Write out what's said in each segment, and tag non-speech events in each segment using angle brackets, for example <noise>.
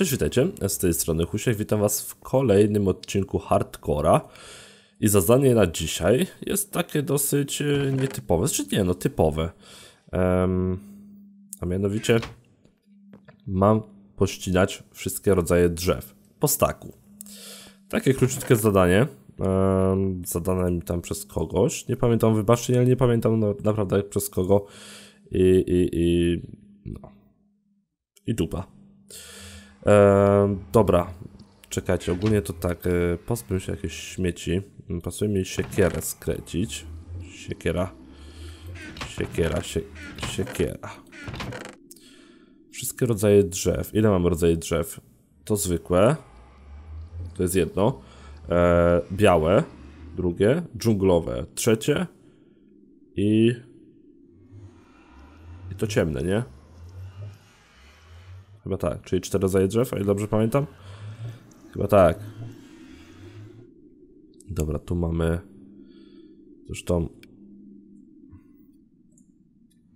Cześć, witajcie, z tej strony Husiek, witam was w kolejnym odcinku Hardcora. I zadanie na dzisiaj jest takie dosyć e, nietypowe, czy nie, no typowe. Um, a mianowicie mam pościnać wszystkie rodzaje drzew po staku. Takie króciutkie zadanie, um, zadane mi tam przez kogoś, nie pamiętam, wybaczcie, ale nie pamiętam no, naprawdę przez kogo. I, i, i no. I dupa. E, dobra, czekajcie, ogólnie to tak, e, się jakieś śmieci. Pasuje mi siekierę skręcić. Siekiera. Siekiera, sie, siekiera. Wszystkie rodzaje drzew. Ile mam rodzaje drzew? To zwykłe. To jest jedno. E, białe. Drugie. Dżunglowe. Trzecie. I... I to ciemne, nie? Chyba tak, czyli cztery rodzaje drzew, ile dobrze pamiętam? Chyba tak. Dobra, tu mamy... Zresztą...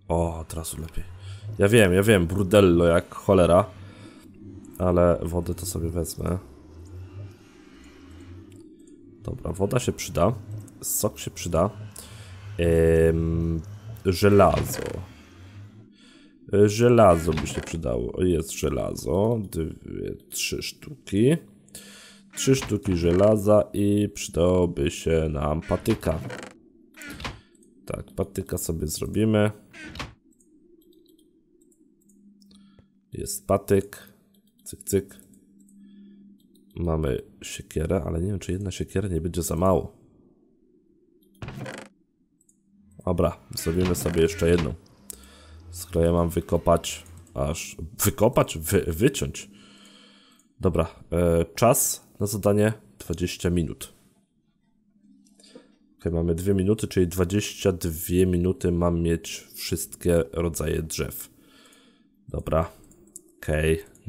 O, teraz lepiej. Ja wiem, ja wiem, brudello jak cholera. Ale wodę to sobie wezmę. Dobra, woda się przyda. Sok się przyda. Ehm, żelazo. Żelazo by się przydało. Jest żelazo. Dwie, trzy sztuki. Trzy sztuki żelaza i przydałoby się nam patyka. Tak, patyka sobie zrobimy. Jest patyk. Cyk, cyk. Mamy siekierę, ale nie wiem, czy jedna siekiera nie będzie za mało. Dobra, zrobimy sobie jeszcze jedną. Skoro ja mam wykopać aż... Wykopać? Wy, wyciąć. Dobra, e, czas na zadanie 20 minut. Ok, mamy 2 minuty, czyli 22 minuty mam mieć wszystkie rodzaje drzew. Dobra. Ok,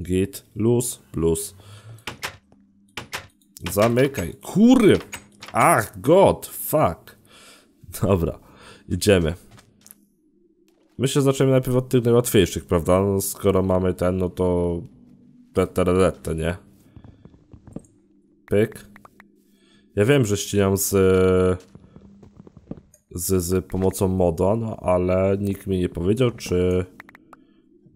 git, luz, plus. Zamykaj. Kury! Ach, god, fuck. Dobra, idziemy. Myślę, że zaczniemy najpierw od tych najłatwiejszych, prawda? No, skoro mamy ten, no to... Teteredette, nie? Pyk. Ja wiem, że ścinam z... Z, z pomocą moda, no ale nikt mi nie powiedział, czy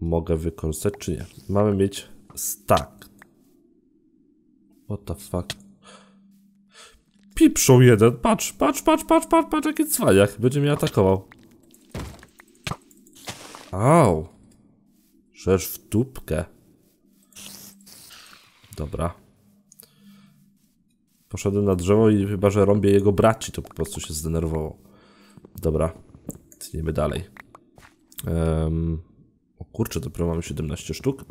mogę wykorzystać, czy nie. Mamy mieć stack. What the fuck? Pipszą jeden, patrz, patrz, patrz, patrz, patrz, patrz, jaki cwaniak, będzie mnie atakował. Au. Rzecz w dupkę. Dobra. Poszedłem na drzewo i chyba, że rąbię jego braci, to po prostu się zdenerwował. Dobra. Tniemy dalej. Um, o kurczę, dopiero mamy 17 sztuk.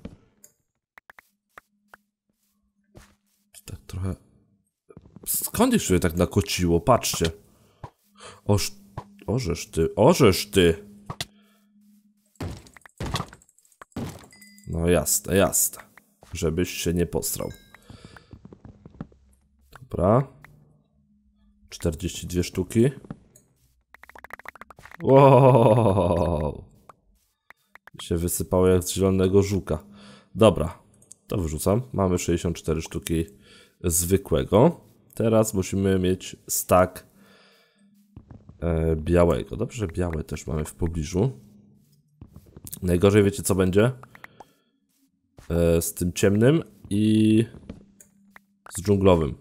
Tak trochę... Skąd jeszcze tak nakociło? Patrzcie. Oż... Orzesz ty, orzesz ty! No jasne, jasne. Żebyś się nie postrał. Dobra. 42 sztuki. Wow. Się wysypało jak z zielonego żuka. Dobra. To wyrzucam. Mamy 64 sztuki zwykłego. Teraz musimy mieć stack e, białego. Dobrze, białe też mamy w pobliżu. Najgorzej wiecie co będzie? E, z tym ciemnym i z dżunglowym.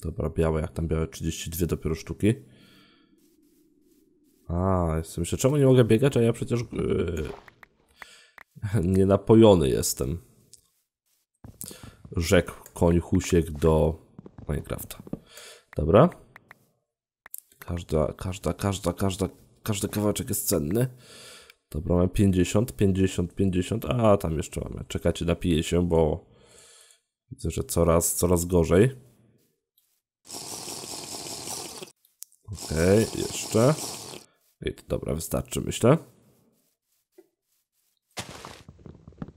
Dobra, białe, jak tam białe, 32 dopiero sztuki. A, jestem jeszcze, czemu nie mogę biegać, a ja przecież <laughs> yy, nie napojony jestem. Rzekł koń Husiek do Minecrafta. Dobra. Każda, każda, każda, każda, każdy kawałeczek jest cenny. Dobra, mamy 50, 50, 50. A, tam jeszcze mamy. Czekajcie, napiję się, bo widzę, że coraz, coraz gorzej. Okej, okay, jeszcze. I to dobra, wystarczy, myślę.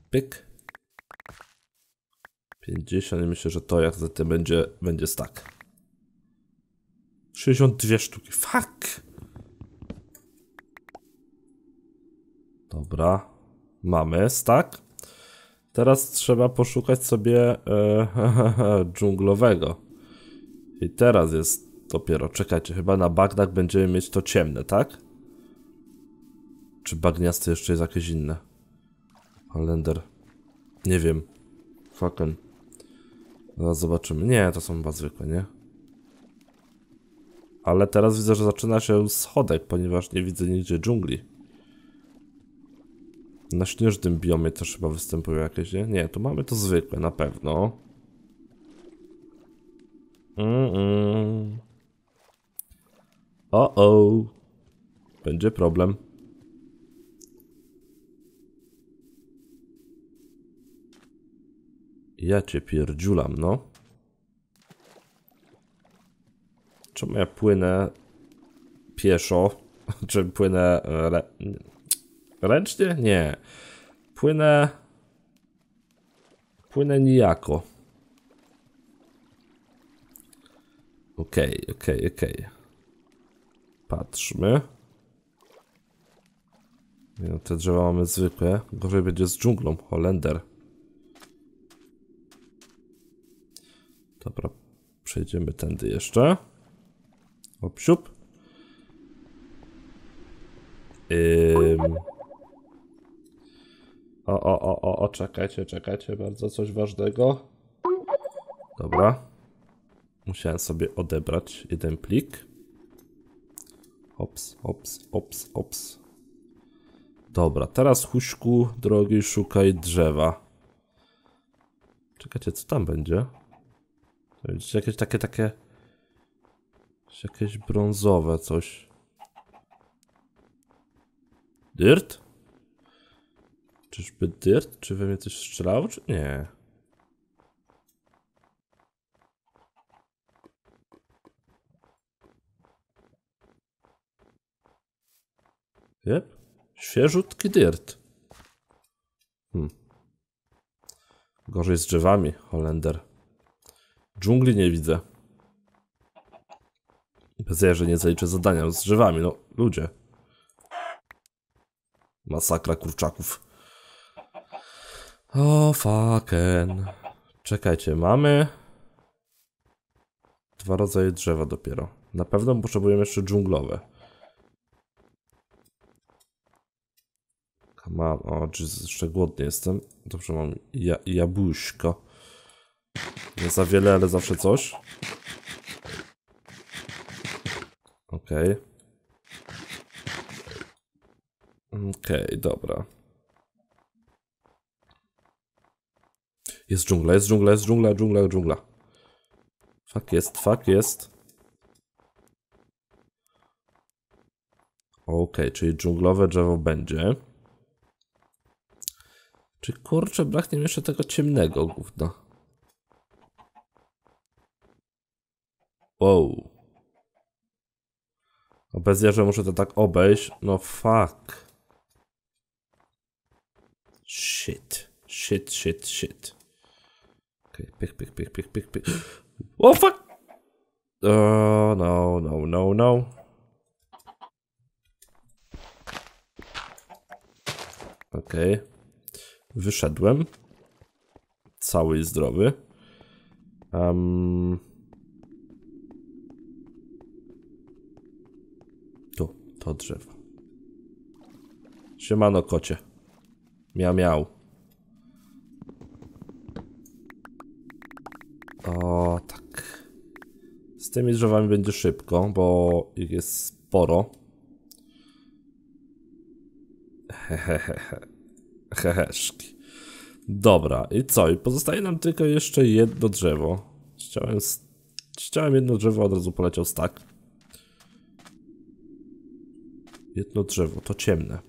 Pyk. 50 i myślę, że to jak za tym będzie, będzie stack. 62 sztuki. Fuck! Dobra. Mamy stack. Teraz trzeba poszukać sobie e, <laughs> dżunglowego. I teraz jest dopiero, czekajcie, chyba na bagnach będziemy mieć to ciemne, tak? Czy bagniaste jeszcze jest jakieś inne? Kalender. Nie wiem. Fucking. Zaraz zobaczymy. Nie, to są chyba zwykłe, nie? Ale teraz widzę, że zaczyna się schodek, ponieważ nie widzę nigdzie dżungli. Na śnieżnym biomie też chyba występują jakieś, nie? Nie, tu mamy to zwykłe, na pewno. Mm -mm. O, o. Będzie problem. Ja cię pierdziulam, no. Czemu ja płynę pieszo? <laughs> Czy płynę. Ręcznie? Nie. Płynę... Płynę nijako. Okej, okay, okej, okay, okej. Okay. Patrzmy. No, te drzewa mamy zwykłe. Gorzej będzie z dżunglą. Holender. Dobra, przejdziemy tędy jeszcze. Hop, siup. Ym... O, o, o, o, o, czekajcie, czekajcie, bardzo coś ważnego. Dobra. Musiałem sobie odebrać jeden plik. Ops, ops, ops, ops. Dobra, teraz huśku drogi szukaj drzewa. Czekajcie, co tam będzie? Widzicie, jakieś takie, takie... Jakieś brązowe coś. Dirt? Czyżby dirt? Czy we mnie coś strzelało, czy nie? Yep. Świeżutki dirt. Hmm. Gorzej z drzewami, Holender. Dżungli nie widzę. Bez ja, że nie zaliczę zadania z drzewami, no ludzie. Masakra kurczaków. O, fucking. Czekajcie, mamy... Dwa rodzaje drzewa dopiero. Na pewno potrzebujemy jeszcze dżunglowe. Mam, o, jeszcze głodny jestem. Dobrze, mam ja, jabłuszko. Nie za wiele, ale zawsze coś. Okej. Okay. Okej, okay, dobra. Jest dżungla, jest dżungla, jest dżungla, dżungla, dżungla. Fak jest, fak jest. Okay, czyli dżunglowe drzewo będzie. Czy kurczę, braknie mi jeszcze tego ciemnego gówna. Wow. A bez ja, że muszę to tak obejść. No fuck. Shit. Shit, shit, shit. Okay, pych, pych, pych, pych, pych, pych. Oh fuck! Oh, no, no, no, no. Okej. Okay. Wyszedłem. Cały i zdrowy. Um... Tu, to drzewo. Siemano kocie. Miał, miał. O, tak. Z tymi drzewami będzie szybko, bo ich jest sporo. Hehehe. Heheszki. Dobra, i co? I pozostaje nam tylko jeszcze jedno drzewo. Chciałem, chciałem jedno drzewo, od razu poleciał stak. Jedno drzewo, to ciemne.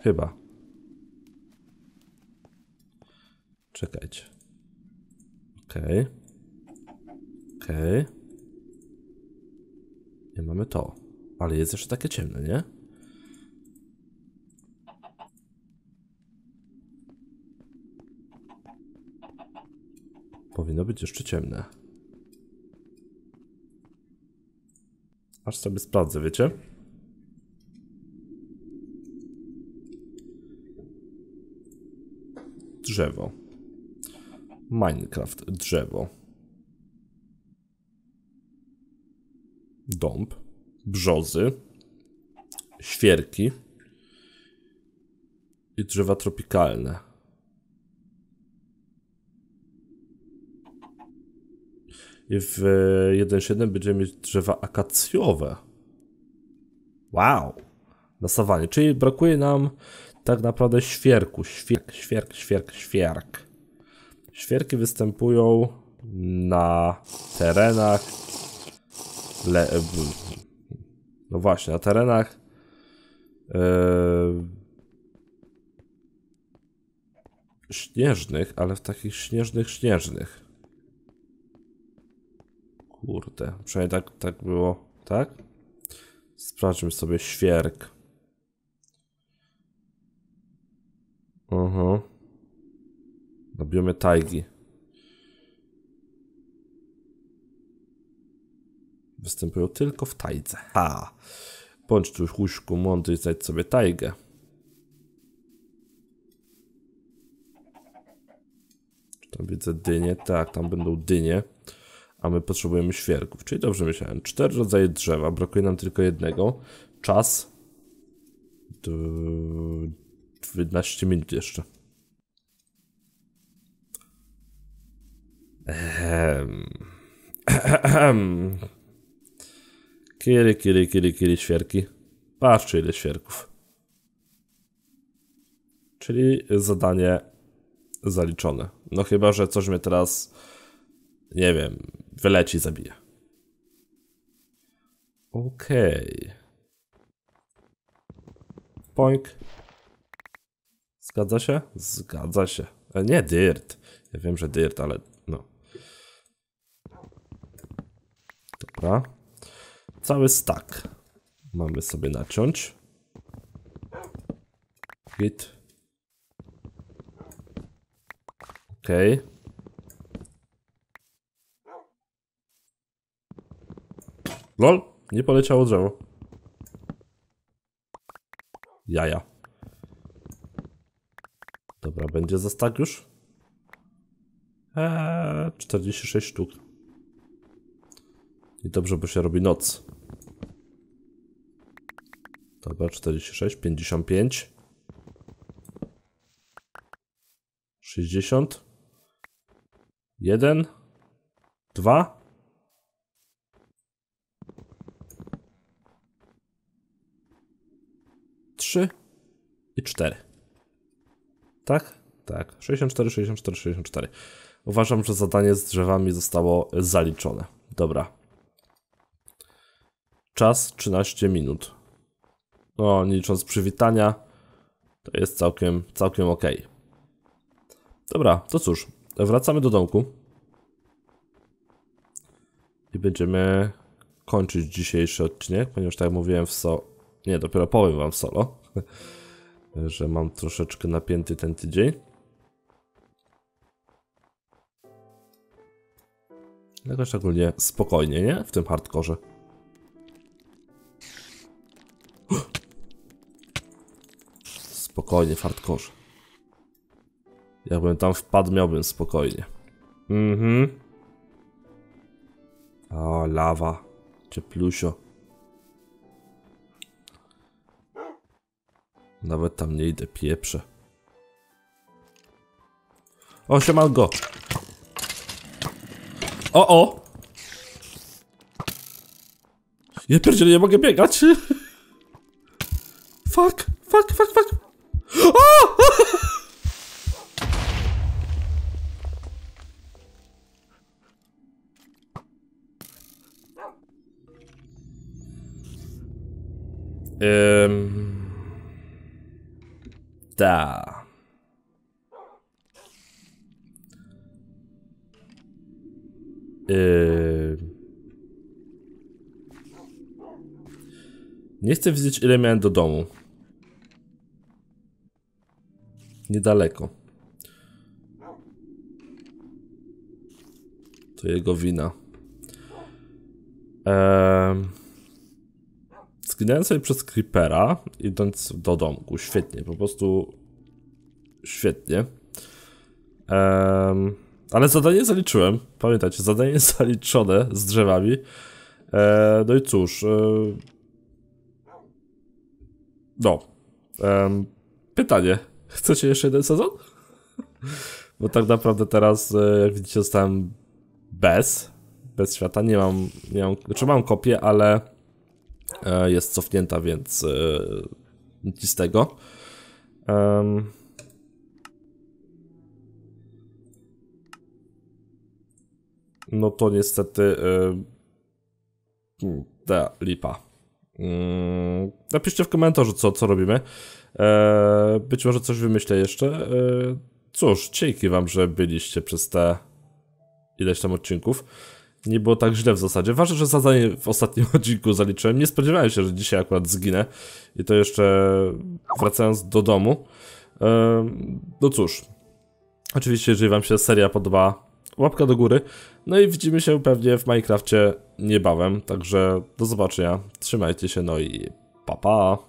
Chyba. Czekajcie. Okej. Okay. Okej. Okay. I mamy to. Ale jest jeszcze takie ciemne, nie? Powinno być jeszcze ciemne. Aż sobie sprawdzę, wiecie? Drzewo. Minecraft, drzewo. Dąb, brzozy, świerki i drzewa tropikalne. I w 1.7 będziemy mieć drzewa akacjowe. Wow! Na sawanie. Czyli brakuje nam tak naprawdę świerku. Świerk, świerk, świerk, świerk. Świerki występują na terenach. Le... No właśnie, na terenach. Yy... Śnieżnych, ale w takich śnieżnych, śnieżnych. Kurde, przynajmniej tak, tak było, tak? Sprawdźmy sobie świerk. Mhm. Uh -huh. Na biomie tajgi. Występują tylko w tajdze. Ha! Bądź tu huśku mądry, znajdź sobie tajgę. Tam widzę dynie. Tak, tam będą dynie a my potrzebujemy świerków. Czyli dobrze myślałem. Cztery rodzaje drzewa, brakuje nam tylko jednego. Czas 12 minut jeszcze. Ehem. Ehem. Kiri, kiri, kiri, kiri, świerki. Patrzcie ile świerków. Czyli zadanie zaliczone. No chyba, że coś mnie teraz nie wiem, wyleci, zabije. Okej. Okay. Poink. Zgadza się? Zgadza się. E, nie dirt. Ja wiem, że dirt, ale no. Dobra. Cały stack mamy sobie naciąć. Git. Okay. LOL, nie poleciało drzewo. Jaja. Dobra, będzie za stak już? Eee, 46 sztuk. I dobrze, bo się robi noc. Dobra, 46, 55. 60. 1. 2. trzy i cztery. Tak? Tak. 64, 64, 64. Uważam, że zadanie z drzewami zostało zaliczone. Dobra. Czas 13 minut. No, nie licząc przywitania, to jest całkiem, całkiem ok. Dobra, to cóż, wracamy do domku. I będziemy kończyć dzisiejszy odcinek, ponieważ tak jak mówiłem w so... Nie, dopiero powiem wam solo, <laughs> że mam troszeczkę napięty ten tydzień. Jakoś ogólnie spokojnie, nie? W tym hardkorze. Spokojnie w hardkorze. Jakbym tam wpadł, miałbym spokojnie. Mhm. O, lawa. Cieplusio. Nawet tam nie idę, pieprze. O, siemanko! O, o! Ja pierdzielę, nie mogę biegać! <laughs> Fuck, fuck, fuck, fuck! O! Da. Yy... Nie chcę widzieć ile miałem do domu. Niedaleko. To jego wina. Eee... Sobie przez creepera, idąc do domku. Świetnie, po prostu świetnie. Ale zadanie zaliczyłem. Pamiętajcie, zadanie <laughs> zaliczone z drzewami. E, no i cóż. E, no. Pytanie. Chcecie jeszcze jeden sezon? Bo tak naprawdę teraz, e, jak widzicie, zostałem bez. Bez świata. Nie mam. Nie mam znaczy mam kopię, ale e, jest cofnięta, więc e, nic z tego. Um, no to niestety ta lipa. Yy, napiszcie w komentarzu, co, co robimy. Yy, być może coś wymyślę jeszcze. Yy, cóż, dzięki wam, że byliście przez te ileś tam odcinków. Nie było tak źle w zasadzie. Ważne, że zadanie w ostatnim <laughs> odcinku zaliczyłem. Nie spodziewałem się, że dzisiaj akurat zginę. I to jeszcze wracając do domu. No cóż. Oczywiście, jeżeli wam się seria podoba, łapka do góry. No i widzimy się pewnie w Minecrafcie niebawem, także do zobaczenia. Trzymajcie się, no i pa pa!